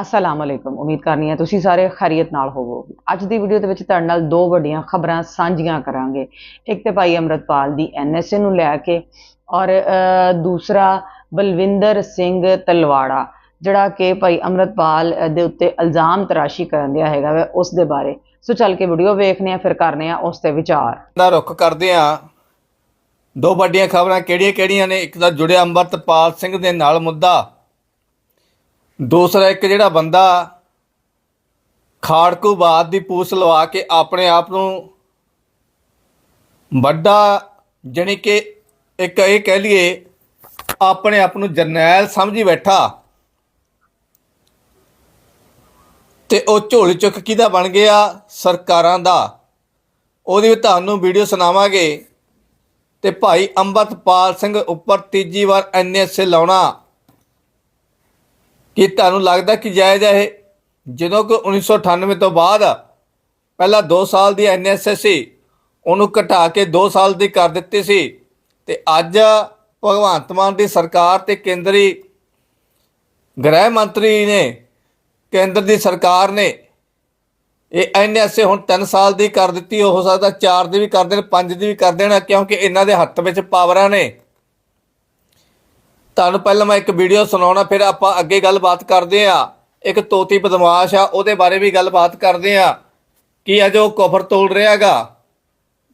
ਅਸਲਾਮ ਅਲੈਕੁਮ ਉਮੀਦ ਕਰਨੀ ਹੈ ਤੁਸੀਂ ਸਾਰੇ ਖੈਰੀਅਤ ਨਾਲ ਹੋਵੋਗੇ। ਅੱਜ ਦੀ ਵੀਡੀਓ ਦੇ ਵਿੱਚ ਤੁਹਾਡੇ ਨਾਲ ਦੋ ਵੱਡੀਆਂ ਖਬਰਾਂ ਸਾਂਝੀਆਂ ਕਰਾਂਗੇ। ਇੱਕ ਤੇ ਭਾਈ ਅਮਰਤਪਾਲ ਦੀ ਐਨਐਸਏ ਨੂੰ ਲੈ ਕੇ ਔਰ ਦੂਸਰਾ ਬਲਵਿੰਦਰ ਸਿੰਘ ਤਲਵਾੜਾ, ਜਿਹੜਾ ਕਿ ਭਾਈ ਅਮਰਤਪਾਲ ਦੇ ਉੱਤੇ ਇਲਜ਼ਾਮ ਤਰਾਸ਼ੀ ਕਰਨ ਦਿਆ ਹੈਗਾ ਵਾ ਉਸ ਦੇ ਬਾਰੇ। ਸੋ ਚੱਲ ਕੇ ਵੀਡੀਓ ਵੇਖਨੇ ਆ ਫਿਰ ਕਰਨੇ ਆ ਉਸ ਤੇ ਵਿਚਾਰ। ਦਾ ਰੁੱਖ ਕਰਦੇ ਆ ਦੋ ਵੱਡੀਆਂ ਖਬਰਾਂ ਕਿਹੜੀਆਂ-ਕਿਹੜੀਆਂ ਨੇ? ਇੱਕ ਤਾਂ ਜੁੜਿਆ ਅੰਮ੍ਰਿਤਪਾਲ ਸਿੰਘ ਦੇ ਨਾਲ ਮੁੱਦਾ। ਦੂਸਰਾ ਇੱਕ ਜਿਹੜਾ ਬੰਦਾ ਖਾੜਕੂ ਬਾਦ ਦੀ ਪੂਛ ਲਵਾ ਕੇ ਆਪਣੇ ਆਪ ਨੂੰ ਵੱਡਾ, ਜਾਣੀ ਕਿ ਇੱਕ ਇਹ ਕਹਿ ਲਈਏ, ਆਪਣੇ ਆਪ ਨੂੰ ਜਰਨੈਲ ਸਮਝੀ ਬੈਠਾ। ਤੇ ਉਹ ਝੋਲੀ ਚੁੱਕ ਕਿਹਦਾ ਬਣ ਗਿਆ? ਸਰਕਾਰਾਂ ਦਾ। ਉਹਦੀ ਵੀ ਤੁਹਾਨੂੰ ਵੀਡੀਓ ਸੁਣਾਵਾਂਗੇ। ਤੇ ਭਾਈ ਅੰਮ੍ਰਿਤਪਾਲ ਸਿੰਘ ਉੱਪਰ ਤੀਜੀ ਵਾਰ ਐਨਐਸਏ ਲਾਉਣਾ। ਕਿ ਤੁਹਾਨੂੰ ਲੱਗਦਾ ਕਿ ਜਾਇਜ਼ ਹੈ ਇਹ? ਜਦੋਂ ਕਿ 1998 ਤੋਂ ਬਾਅਦ ਪਹਿਲਾਂ 2 ਸਾਲ ਦੀ ਐਨਐਸਏ ਸੀ, ਉਹਨੂੰ ਘਟਾ ਕੇ 2 ਸਾਲ ਦੀ ਕਰ ਦਿੱਤੀ ਸੀ। ਤੇ ਅੱਜ ਭਗਵੰਤ ਮਾਨ ਦੀ ਸਰਕਾਰ ਤੇ ਕੇਂਦਰੀ ਗ੍ਰਹਿ ਮੰਤਰੀ ਨੇ, ਕੇਂਦਰ ਦੀ ਸਰਕਾਰ ਨੇ ਇਹ ਐਨਐਸਏ ਹੁਣ 3 ਸਾਲ ਦੀ ਕਰ ਦਿੱਤੀ, ਹੋ ਸਕਦਾ 4 ਦੀ ਵੀ ਕਰ ਦੇਣ 5 ਦੀ ਵੀ ਕਰ ਦੇਣਾ, ਕਿਉਂਕਿ ਇਹਨਾਂ ਦੇ ਹੱਥ ਵਿੱਚ ਪਾਵਰਾਂ ਨੇ। ਤੁਹਾਨੂੰ ਪਹਿਲਾਂ ਮੈਂ ਇੱਕ ਵੀਡੀਓ ਸੁਣਾਉਣਾ, ਫਿਰ ਆਪਾਂ ਅੱਗੇ ਗੱਲਬਾਤ ਕਰਦੇ ਆ ਇੱਕ ਤੋਤੀ ਬਦਮਾਸ਼ ਆ, ਉਹਦੇ ਬਾਰੇ ਵੀ ਗੱਲਬਾਤ ਕਰਦੇ ਆ ਕਿ ਅਜੋ ਕਫਰ ਤੋੜ ਰਿਹਾਗਾ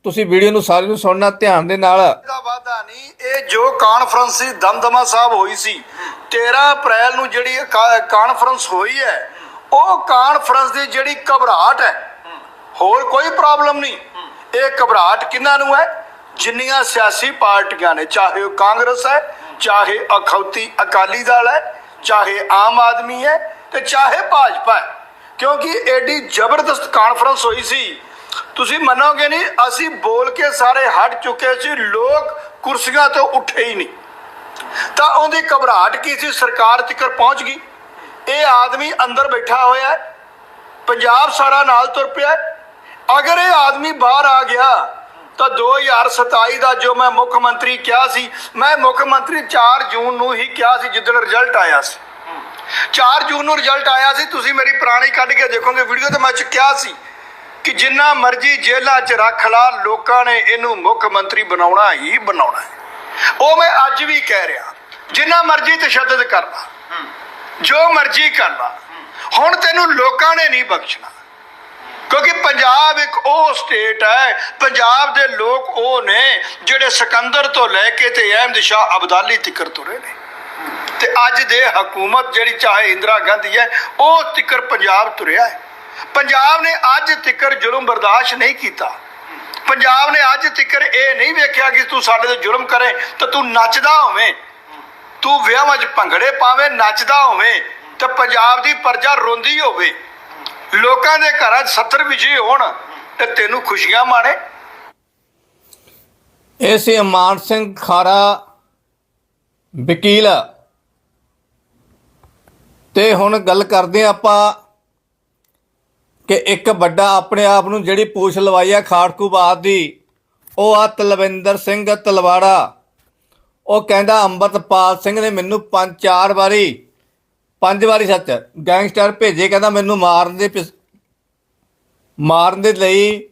ਤੁਸੀਂ ਵੀਡੀਓ ਨੂੰ ਸਾਰੀ ਨੂੰ ਸੁਣਨਾ, ਧਿਆਨ ਦੇ ਨਾਲ। ਦਾ ਵਾਅਦਾ ਨਹੀਂ, ਇਹ ਜੋ ਕਾਨਫਰੰਸ ਸੀ, ਦਮਦਮਾ ਸਾਹਿਬ ਹੋਈ ਸੀ 13 ਅਪ੍ਰੈਲ ਨੂੰ ਜਿਹੜੀ ਕਾਨਫਰੰਸ ਹੋਈ ਹੈ, ਉਹ ਕਾਨਫਰੰਸ ਦੀ ਜਿਹੜੀ ਘਬਰਾਹਟ ਹੈ, ਹੋਰ ਕੋਈ ਪ੍ਰੋਬਲਮ ਨਹੀਂ। ਇਹ ਘਬਰਾਹਟ ਕਿਹਨਾਂ ਨੂੰ ਹੈ? ਜਿੰਨੀਆਂ ਸਿਆਸੀ ਪਾਰਟੀਆਂ ਨੇ, ਚਾਹੇ ਉਹ ਕਾਂਗਰਸ ਹੈ ਚਾਹੇ ਅਖੌਤੀ ਅਕਾਲੀ ਦਲ ਹੈ, ਚਾਹੇ ਆਮ ਆਦਮੀ ਹੈ ਤੇ ਚਾਹੇ ਭਾਜਪਾ ਹੈ। ਕਿਉਂਕਿ ਐਡੀ ਜ਼ਬਰਦਸਤ ਕਾਨਫਰੰਸ ਹੋਈ ਸੀ। ਤੁਸੀਂ ਮੰਨੋਗੇ ਨਹੀਂ, ਅਸੀਂ ਬੋਲ ਕੇ ਸਾਰੇ ਹਟ ਚੁੱਕੇ ਸੀ, ਲੋਕ ਕੁਰਸੀਆਂ ਤੋਂ ਉੱਠੇ ਹੀ ਨਹੀਂ। ਤਾਂ ਉਹਦੀ ਘਬਰਾਹਟ ਕੀ ਸੀ, ਸਰਕਾਰ ਤੱਕ ਪਹੁੰਚ ਗਈ। ਇਹ ਆਦਮੀ ਅੰਦਰ ਬੈਠਾ ਹੋਇਆ ਪੰਜਾਬ ਸਾਰਾ ਨਾਲ ਤੁਰ ਪਿਆ ਅਗਰ ਇਹ ਆਦਮੀ ਬਾਹਰ ਆ ਗਿਆ ਤਾਂ 2027 ਦਾ ਜੋ ਮੈਂ ਮੁੱਖ ਮੰਤਰੀ ਕਿਹਾ ਸੀ, ਮੈਂ ਮੁੱਖ ਮੰਤਰੀ 4 ਜੂਨ ਨੂੰ ਹੀ ਕਿਹਾ ਸੀ ਜਿੱਦਣ ਰਿਜ਼ਲਟ ਆਇਆ ਸੀ। 4 ਜੂਨ ਨੂੰ ਰਿਜ਼ਲਟ ਆਇਆ ਸੀ, ਤੁਸੀਂ ਮੇਰੀ ਪੁਰਾਣੀ ਕੱਢ ਕੇ ਦੇਖੋਗੇ ਵੀਡੀਓ ਤੇ ਮੈਂ ਚ ਕਿਹਾ ਸੀ ਕਿ ਜਿੰਨਾ ਮਰਜ਼ੀ ਜੇਲ੍ਹਾਂ 'ਚ ਰੱਖ ਲਾ, ਲੋਕਾਂ ਨੇ ਇਹਨੂੰ ਮੁੱਖ ਮੰਤਰੀ ਬਣਾਉਣਾ ਹੀ ਬਣਾਉਣਾ ਹੈ। ਉਹ ਮੈਂ ਅੱਜ ਵੀ ਕਹਿ ਰਿਹਾ, ਜਿੰਨਾ ਮਰਜ਼ੀ ਤਸ਼ੱਦਦ ਕਰ ਲਾ, ਜੋ ਮਰਜ਼ੀ ਕਰ ਲਾ, ਹੁਣ ਤੈਨੂੰ ਲੋਕਾਂ ਨੇ ਨਹੀਂ ਬਖਸ਼ਣਾ। ਕਿਉਂਕਿ ਪੰਜਾਬ ਇੱਕ ਉਹ ਸਟੇਟ ਹੈ, ਪੰਜਾਬ ਦੇ ਲੋਕ ਉਹ ਨੇ ਜਿਹੜੇ ਸਿਕੰਦਰ ਤੋਂ ਲੈ ਕੇ ਤੇ ਅਹਿਮਦ ਸ਼ਾਹ ਅਬਦਾਲੀ ਤੱਕ ਤੁਰੇ ਨੇ। ਤੇ ਅੱਜ ਦੇ ਹਕੂਮਤ ਜਿਹੜੀ ਚਾਹੇ ਇੰਦਰਾ ਗਾਂਧੀ ਹੈ, ਉਹ ਤਿੱਕਰ ਪੰਜਾਬ ਤੁਰਿਆ ਹੈ। ਪੰਜਾਬ ਨੇ ਅੱਜ ਤਿੱਕਰ ਜ਼ੁਲਮ ਬਰਦਾਸ਼ਤ ਨਹੀਂ ਕੀਤਾ। ਪੰਜਾਬ ਨੇ ਅੱਜ ਤਿੱਕਰ ਇਹ ਨਹੀਂ ਵੇਖਿਆ ਕਿ ਤੂੰ ਸਾਡੇ ਤੇ ਜ਼ੁਲਮ ਕਰੇ, ਤਾਂ ਤੂੰ ਨੱਚਦਾ ਹੋਵੇਂ। ਤੂੰ ਵਿਆਹਾਂ 'ਚ ਭੰਗੜੇ ਪਾਵੇਂ, ਨੱਚਦਾ ਹੋਵੇਂ, ਤੇ ਪੰਜਾਬ ਦੀ ਪਰਜਾ ਰੋਂਦੀ ਹੋਵੇ। ਲੋਕਾਂ ਦੇ ਘਰਾਂ 'ਚ 70 ਵਿਜੇ ਹੋਣ ਤੇ ਤੈਨੂੰ ਖੁਸ਼ੀਆਂ ਮਾਣੇ। ਇਹ ਸੀ ਅਮਾਨ ਸਿੰਘ ਖਾਰਾ, ਵਕੀਲ। ਤੇ ਹੁਣ ਗੱਲ ਕਰਦੇ ਹਾਂ ਆਪਾਂ ਕਿ ਇੱਕ ਵੱਡਾ ਆਪਣੇ ਆਪ ਨੂੰ ਜਿਹੜੀ ਪੂਛ ਲਵਾਈ ਆ ਖਾੜਕੂਬਾਦ ਦੀ, ਉਹ ਆ ਤਲਵਿੰਦਰ ਸਿੰਘ ਤਲਵਾੜਾ। ਉਹ ਕਹਿੰਦਾ ਅੰਮ੍ਰਿਤਪਾਲ ਸਿੰਘ ਨੇ ਮੈਨੂੰ ਪੰਜ ਚਾਰ ਵਾਰੀ ਪੰਜ ਵਾਰੀ ਸੱਚ। ਗੈਂਗਸਟਰ ਭੇਜੇ, ਕਹਿੰਦਾ ਮੈਨੂੰ ਮਾਰਨ ਦੇ ਪਿਸ- ਮਾਰਨ ਦੇ ਲਈ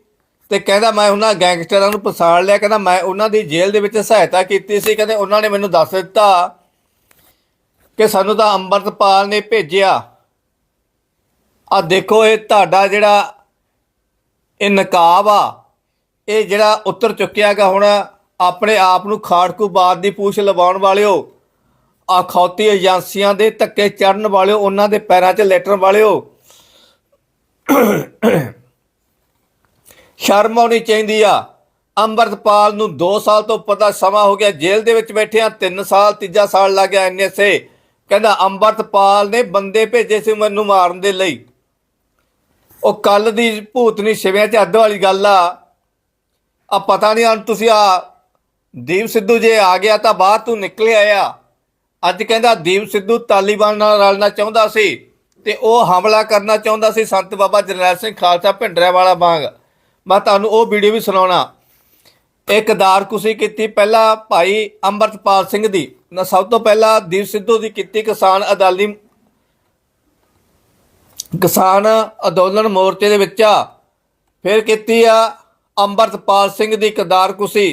ਤੇ ਕਹਿੰਦਾ ਮੈਂ ਉਹਨਾਂ ਗੈਂਗਸਟਰਾਂ ਨੂੰ ਪਛਾਣ ਲਿਆ। ਕਹਿੰਦਾ ਮੈਂ ਉਹਨਾਂ ਦੀ ਜੇਲ੍ਹ ਦੇ ਵਿੱਚ ਸਹਾਇਤਾ ਕੀਤੀ ਸੀ। ਕਹਿੰਦੇ ਉਹਨਾਂ ਨੇ ਮੈਨੂੰ ਦੱਸ ਦਿੱਤਾ ਕਿ ਸਾਨੂੰ ਤਾਂ ਅੰਮ੍ਰਿਤਪਾਲ ਨੇ ਭੇਜਿਆ। ਆ ਦੇਖੋ, ਇਹ ਤੁਹਾਡਾ ਜਿਹੜਾ ਇਹ ਨਕਾਬ ਆ, ਇਹ ਜਿਹੜਾ ਉੱਤਰ ਚੁੱਕਿਆਗਾ ਹੁਣ, ਆਪਣੇ ਆਪ ਨੂੰ ਖਾੜਕੂ ਖਾੜਕੂਬਾਦ ਦੀ ਪੂਛ ਲਵਾਉਣ ਵਾਲਿਓ। ਅਖੌਤੀ ਏਜੰਸੀਆਂ ਦੇ ਧੱਕੇ ਚੜਨ ਵਾਲਿਓ, ਉਹਨਾਂ ਦੇ ਪੈਰਾਂ 'ਚ ਲੈਟਰ ਵਾਲਿਓ। ਸ਼ਰਮ ਆਉਣੀ ਚਾਹੀਦੀ ਆ। ਅੰਮ੍ਰਿਤਪਾਲ ਨੂੰ 2 ਸਾਲ ਤੋਂ ਪਤਾ ਸਮਾਂ ਹੋ ਗਿਆ, ਜੇਲ੍ਹ ਦੇ ਵਿੱਚ ਬੈਠੇ ਆ 3 ਸਾਲ, ਤੀਜਾ ਸਾਲ ਲੱਗ ਗਿਆ ਐਨਐਸਏ ਕਹਿੰਦਾ, ਅੰਮ੍ਰਿਤਪਾਲ ਨੇ ਬੰਦੇ ਭੇਜੇ ਸੀ ਮੈਨੂੰ ਮਾਰਨ ਦੇ ਲਈ। ਉਹ ਕੱਲ ਦੀ ਭੂਤਨੀ ਸ਼ਿਵਿਆਂ 'ਚ ਅੱਧ ਵਾਲੀ ਗੱਲ ਆ। ਆ ਪਤਾ ਨਹੀਂ ਹੁਣ ਤੁਸੀਂ ਆ, ਦੀਪ ਸਿੱਧੂ ਜੇ ਆ ਗਿਆ ਤਾਂ ਬਾਹਰ ਤੂੰ ਨਿਕਲਿਆ ਆ ਅੱਜ ਕਹਿੰਦਾ ਦੀਪ ਸਿੱਧੂ ਤਾਲੀਬਾਨ ਨਾਲ ਰਲਣਾ ਚਾਹੁੰਦਾ ਸੀ ਤੇ ਉਹ ਹਮਲਾ ਕਰਨਾ ਚਾਹੁੰਦਾ ਸੀ ਸੰਤ ਬਾਬਾ ਜਰਨੈਲ ਸਿੰਘ ਖਾਲਸਾ ਭਿੰਡਰਿਆਂ ਵਾਲਾ ਵਾਂਗ। ਮੈਂ ਤੁਹਾਨੂੰ ਉਹ ਵੀਡੀਓ ਵੀ ਸੁਣਾਉਣਾ। ਇੱਕ ਦਾਰਕੁਸੀ ਕੀਤੀ ਪਹਿਲਾਂ ਭਾਈ ਅੰਮ੍ਰਿਤਪਾਲ ਸਿੰਘ ਦੀ। ਨਾ ਸਭ ਤੋਂ ਪਹਿਲਾਂ ਦੀਪ ਸਿੱਧੂ ਦੀ ਕੀਤੀ ਕਿਸਾਨ ਅਦਾਲੀ ਕਿਸਾਨ ਅੰਦੋਲਨ ਮੋਰਚੇ ਦੇ ਵਿੱਚ ਫਿਰ ਕੀਤੀ ਆ ਅੰਮ੍ਰਿਤਪਾਲ ਸਿੰਘ ਦੀ ਕਦਾਰਕੁਸੀ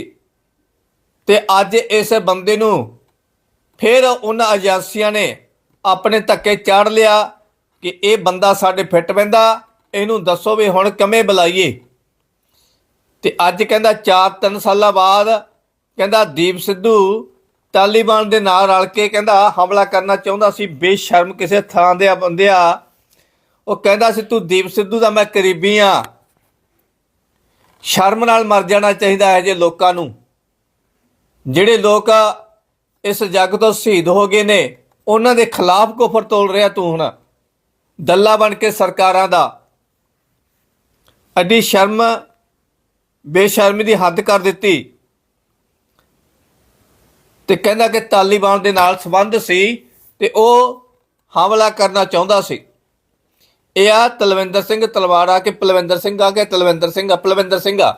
ਤੇ ਅੱਜ ਇਸ ਬੰਦੇ ਨੂੰ ਫਿਰ ਉਹਨਾਂ ਏਜੰਸੀਆਂ ਨੇ ਆਪਣੇ ਧੱਕੇ ਚਾੜ ਲਿਆ ਕਿ ਇਹ ਬੰਦਾ ਸਾਡੇ ਫਿੱਟ ਪੈਂਦਾ ਇਹਨੂੰ ਦੱਸੋ ਵੀ ਹੁਣ ਕਿਵੇਂ ਬੁਲਾਈਏ। ਤੇ ਅੱਜ ਕਹਿੰਦਾ 4-3 ਸਾਲਾਂ ਬਾਅਦ ਕਹਿੰਦਾ ਦੀਪ ਸਿੱਧੂ ਤਾਲਿਬਾਨ ਦੇ ਨਾਲ ਰਲ ਕੇ ਕਹਿੰਦਾ ਹਮਲਾ ਕਰਨਾ ਚਾਹੁੰਦਾ ਸੀ, ਬੇਸ਼ਰਮ ਕਿਸੇ ਥਾਂ ਦੇ ਬੰਦਿਆ ਉਹ ਕਹਿੰਦਾ ਸੀ, ਤੂੰ ਦੀਪ ਸਿੱਧੂ ਦਾ ਮੈਂ ਕਰੀਬੀ ਆ। ਸ਼ਰਮ ਨਾਲ ਮਰ ਜਾਣਾ ਚਾਹੀਦਾ ਹੈ ਜੇ ਲੋਕਾਂ ਨੂੰ। ਜਿਹੜੇ ਲੋਕ ਇਸ ਜੱਗ ਤੋਂ ਸ਼ਹੀਦ ਹੋ ਗਏ ਨੇ। ਉਹਨਾਂ ਦੇ ਖਿਲਾਫ ਕੁਫਰ ਤੋਲ ਰਿਹਾ ਤੂੰ ਹੁਣ। ਦੱਲਾ ਬਣ ਕੇ ਸਰਕਾਰਾਂ ਦਾ। ਅੱਡੀ ਸ਼ਰਮ, ਬੇਸ਼ਰਮੀ ਦੀ ਹੱਦ ਕਰ ਦਿੱਤੀ। ਤੇ ਕਹਿੰਦਾ ਕਿ ਤਾਲਿਬਾਨ ਦੇ ਨਾਲ ਸੰਬੰਧ ਸੀ ਤੇ ਉਹ ਹਮਲਾ ਕਰਨਾ ਚਾਹੁੰਦਾ ਸੀ। ਇਹ ਆ ਤਲਵਿੰਦਰ ਸਿੰਘ ਤਲਵਾੜਾ ਕਿ ਪਲਵਿੰਦਰ ਸਿੰਘ ਆ ਕੇ ਤਲਵਿੰਦਰ ਸਿੰਘ ਆ, ਪਲਵਿੰਦਰ ਸਿੰਘ ਆ।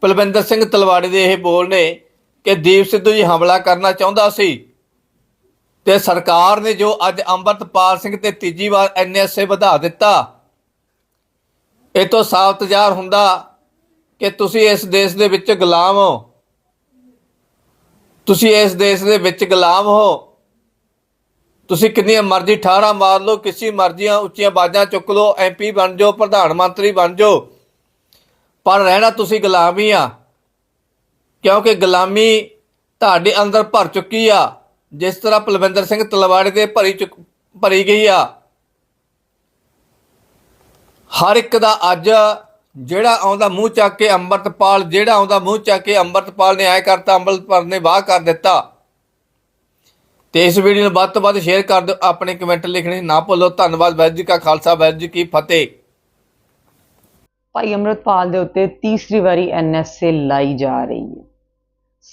ਪਲਵਿੰਦਰ ਸਿੰਘ ਤਲਵਾੜੇ ਦੇ ਇਹ ਬੋਲ ਨੇ ਕਿ ਦੀਪ ਸਿੱਧੂ ਜੀ ਹਮਲਾ ਕਰਨਾ ਚਾਹੁੰਦਾ ਸੀ ਤੇ ਸਰਕਾਰ ਨੇ ਜੋ ਅੱਜ ਅੰਮ੍ਰਿਤਪਾਲ ਸਿੰਘ ਤੇ ਤੀਜੀ ਵਾਰ ਐਨਐਸਏ ਵਧਾ ਦਿੱਤਾ, ਇਹ ਤੋਂ ਸਾਫ਼ ਜ਼ਾਹਰ ਹੁੰਦਾ ਕਿ ਤੁਸੀਂ ਇਸ ਦੇਸ਼ ਦੇ ਵਿੱਚ ਗੁਲਾਮ ਹੋ। ਤੁਸੀਂ ਇਸ ਦੇਸ਼ ਦੇ ਵਿੱਚ ਗੁਲਾਮ ਹੋ। ਤੁਸੀਂ ਕਿੰਨੀਆਂ ਮਰਜ਼ੀ ਠਾੜਾ ਮਾਰ ਲਓ, ਕਿਸੇ ਮਰਜ਼ੀਆਂ ਉੱਚੀਆਂ ਬਾਜਾਂ ਚੁੱਕ ਲਓ ਐਮਪੀ ਬਣ ਜਾਓ, ਪ੍ਰਧਾਨ ਮੰਤਰੀ ਬਣ ਜਾਓ, ਪਰ ਰਹਿਣਾ ਤੁਸੀਂ ਗੁਲਾਮ ਹੀ ਆ। ਕਿਉਂਕਿ ਗੁਲਾਮੀ ਤੁਹਾਡੇ ਅੰਦਰ ਭਰ ਚੁੱਕੀ ਆ। ਜਿਸ ਤਰ੍ਹਾਂ ਪਲਵਿੰਦਰ ਸਿੰਘ ਤਲਵਾੜੇ ਦੇ ਭਰੀ ਚੁੱਕ- ਭਰੀ ਗਈ ਆ। ਹਰ ਇੱਕ ਦਾ ਅੱਜ ਜਿਹੜਾ ਆਉਂਦਾ ਮੂੰਹ ਚੱਕ ਕੇ ਅੰਮ੍ਰਿਤਪਾਲ, ਜਿਹੜਾ ਆਉਂਦਾ ਮੂੰਹ ਚੱਕ ਕੇ ਅੰਮ੍ਰਿਤਪਾਲ ਨੇ ਐ ਕਰਤਾ, ਅੰਮ੍ਰਿਤਪਾਲ ਨੇ ਵਾਹ ਕਰ ਦਿੱਤਾ। ਤੇ ਇਸ ਵੀਡੀਓ ਨੂੰ ਵੱਧ ਤੋਂ ਵੱਧ ਸ਼ੇਅਰ ਕਰ ਦਿਓ, ਆਪਣੇ ਕਮੈਂਟ ਲਿਖਣੇ ਨਾ ਭੁੱਲੋ। ਧੰਨਵਾਦ ਵਾਹਿਗੁਰੂ ਜੀ ਕਾ ਖਾਲਸਾ ਵਾਹਿਗੁਰੂ ਜੀ ਕੀ ਫਤਿਹ। ਭਾਈ ਅੰਮ੍ਰਿਤਪਾਲ ਦੇ ਉੱਤੇ ਤੀਸਰੀ ਵਾਰੀ ਐਨਐਸਏ ਲਾਈ ਜਾ ਰਹੀ ਹੈ।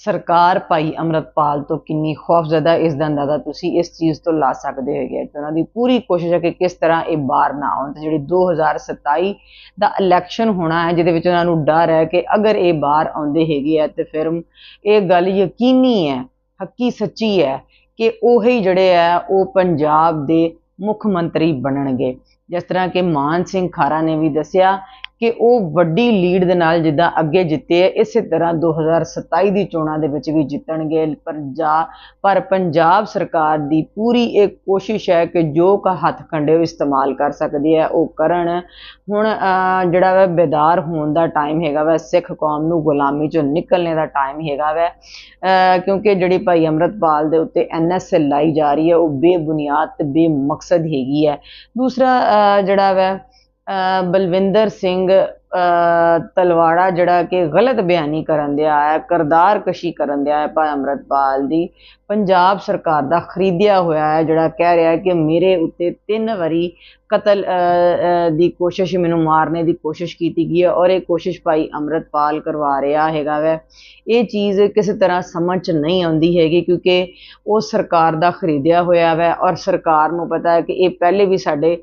ਸਰਕਾਰ ਭਾਈ ਅੰਮ੍ਰਿਤਪਾਲ ਤੋਂ ਕਿੰਨੀ ਖੌਫਜ਼ਦਾ ਇਸ ਦਾ ਅੰਦਾਜ਼ਾ ਤੁਸੀਂ ਇਸ ਚੀਜ਼ ਤੋਂ ਲਾ ਸਕਦੇ ਹੈਗੇ ਕਿ ਉਹਨਾਂ ਦੀ ਪੂਰੀ ਕੋਸ਼ਿਸ਼ ਹੈ ਕਿ ਕਿਸ ਤਰ੍ਹਾਂ ਇਹ ਬਾਹਰ ਨਾ ਆਉਣ ਤੇ ਜਿਹੜੀ 2027 ਦਾ ਇਲੈਕਸ਼ਨ ਹੋਣਾ ਹੈ, ਜਿਹਦੇ ਵਿੱਚ ਉਹਨਾਂ ਨੂੰ ਡਰ ਹੈ ਕਿ ਅਗਰ ਇਹ ਬਾਹਰ ਆਉਂਦੇ ਹੈਗੇ ਆ ਤੇ ਫਿਰ ਇਹ ਗੱਲ ਯਕੀਨੀ ਹੈ, ਹੱਕੀ ਸੱਚੀ ਹੈ ਕਿ ਉਹੀ ਜਿਹੜੇ ਆ ਉਹ ਪੰਜਾਬ ਦੇ ਮੁੱਖ ਮੰਤਰੀ ਬਣਨਗੇ। ਜਿਸ ਤਰ੍ਹਾਂ ਕਿ ਮਾਨ ਸਿੰਘ ਖਾਰਾ ਨੇ ਵੀ ਦੱਸਿਆ ਕਿ ਉਹ ਵੱਡੀ ਲੀਡ ਦੇ ਨਾਲ ਜਿੱਦਾਂ ਅੱਗੇ ਜਿੱਤੇ ਹੈ ਇਸੇ ਤਰ੍ਹਾਂ 2027 ਦੀ ਚੋਣਾਂ ਦੇ ਵਿੱਚ ਵੀ ਜਿੱਤਣਗੇ। ਪੰਜਾਬ ਪਰ ਪੰਜਾਬ ਸਰਕਾਰ ਦੀ ਪੂਰੀ ਇਹ ਕੋਸ਼ਿਸ਼ ਹੈ ਕਿ ਜੋ ਕ ਹੱਥ ਕੰਡੇ ਉਹ ਇਸਤੇਮਾਲ ਕਰ ਸਕਦੀ ਹੈ, ਉਹ ਕਰਨ। ਹੁਣ ਜਿਹੜਾ ਵਾ ਬੇਦਾਰ ਹੋਣ ਦਾ ਟਾਈਮ ਹੈਗਾ ਵਾ, ਸਿੱਖ ਕੌਮ ਨੂੰ ਗੁਲਾਮੀ ਚੋਂ ਨਿਕਲਣੇ ਦਾ ਟਾਈਮ ਹੈਗਾ ਵਾ। ਕਿਉਂਕਿ ਜਿਹੜੀ ਭਾਈ ਅੰਮ੍ਰਿਤਪਾਲ ਦੇ ਉੱਤੇ ਐਨਐਸਏ ਲਾਈ ਜਾ ਰਹੀ ਹੈ, ਉਹ ਬੇਬੁਨਿਆਦ ਤੇ ਬੇਮਕਸਦ ਹੈਗੀ ਹੈ। ਦੂਸਰਾ ਜਿਹੜਾ ਵਾ ਬਲਵਿੰਦਰ ਸਿੰਘ ਤਲਵਾੜਾ ਜਿਹੜਾ ਕਿ ਗਲਤ ਬਿਆਨੀ ਕਰਨ ਦਿਆ ਹੈ, ਕਰਦਾਰ ਕਸ਼ੀ ਕਰਨ ਦਿਆ ਹੈ ਭਾਈ ਅੰਮ੍ਰਿਤਪਾਲ ਦੀ। ਪੰਜਾਬ ਸਰਕਾਰ ਦਾ ਖਰੀਦਿਆ ਹੋਇਆ ਹੈ, ਜਿਹੜਾ ਕਹਿ ਰਿਹਾ ਹੈ ਕਿ ਮੇਰੇ ਉੱਤੇ ਤਿੰਨ ਵਾਰੀ ਕਤਲ ਦੀ ਕੋਸ਼ਿਸ਼, ਮੈਨੂੰ ਮਾਰਨੇ ਦੀ ਕੋਸ਼ਿਸ਼ ਕੀਤੀ ਗਈ ਹੈ ਔਰ ਇਹ ਕੋਸ਼ਿਸ਼ ਭਾਈ ਅੰਮ੍ਰਿਤਪਾਲ ਕਰਵਾ ਰਿਹਾ ਹੈਗਾ ਵੈ। ਇਹ ਚੀਜ਼ ਕਿਸੇ ਤਰ੍ਹਾਂ ਸਮਝ 'ਚ ਨਹੀਂ ਆਉਂਦੀ ਹੈਗੀ ਕਿਉਂਕਿ ਉਹ ਸਰਕਾਰ ਦਾ ਖਰੀਦਿਆ ਹੋਇਆ ਵੈ ਔਰ ਸਰਕਾਰ ਨੂੰ ਪਤਾ ਹੈ ਕਿ ਇਹ ਪਹਿਲੇ ਵੀ ਸਾਡੇ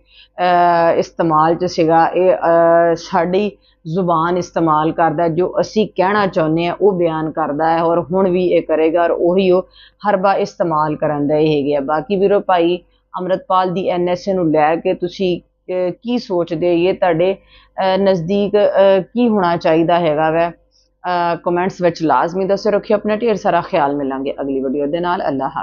ਇਸਤੇਮਾਲ 'ਚ ਸੀਗਾ। ਇਹ ਸਾਡੀ ਜ਼ੁਬਾਨ ਇਸਤੇਮਾਲ ਕਰਦਾ ਜੋ ਅਸੀਂ ਕਹਿਣਾ ਚਾਹੁੰਦੇ ਆ ਉਹ ਬਿਆਨ ਕਰਦਾ ਹੈ ਔਰ ਹੁਣ ਵੀ ਇਹ ਕਰੇਗਾ ਔਰ ਉਹੀ ਉਹ ਹਰਬਾ ਇਸਤੇਮਾਲ ਕਰਨ ਦਾ ਇਹ ਹੈਗੇ ਆ। ਬਾਕੀ ਵੀਰੋ ਭਾਈ ਅੰਮ੍ਰਿਤਪਾਲ ਦੀ ਐਨਐਸਏ ਨੂੰ ਲੈ ਕੇ ਤੁਸੀਂ ਕੀ ਸੋਚਦੇ ਇਹ ਤੁਹਾਡੇ ਨਜ਼ਦੀਕ ਕੀ ਹੋਣਾ ਚਾਹੀਦਾ ਹੈਗਾ ਵੈ? ਕਮੈਂਟਸ ਵਿੱਚ ਲਾਜ਼ਮੀ ਦੱਸੋ। ਰੱਖਿਓ, ਆਪਣਾ ਢੇਰ ਸਾਰਾ ਖਿਆਲ ਮਿਲਾਂਗੇ ਅਗਲੀ ਵੀਡੀਓ ਦੇ ਨਾਲ। ਅੱਲਾਹ ਹਾਫਿਜ਼।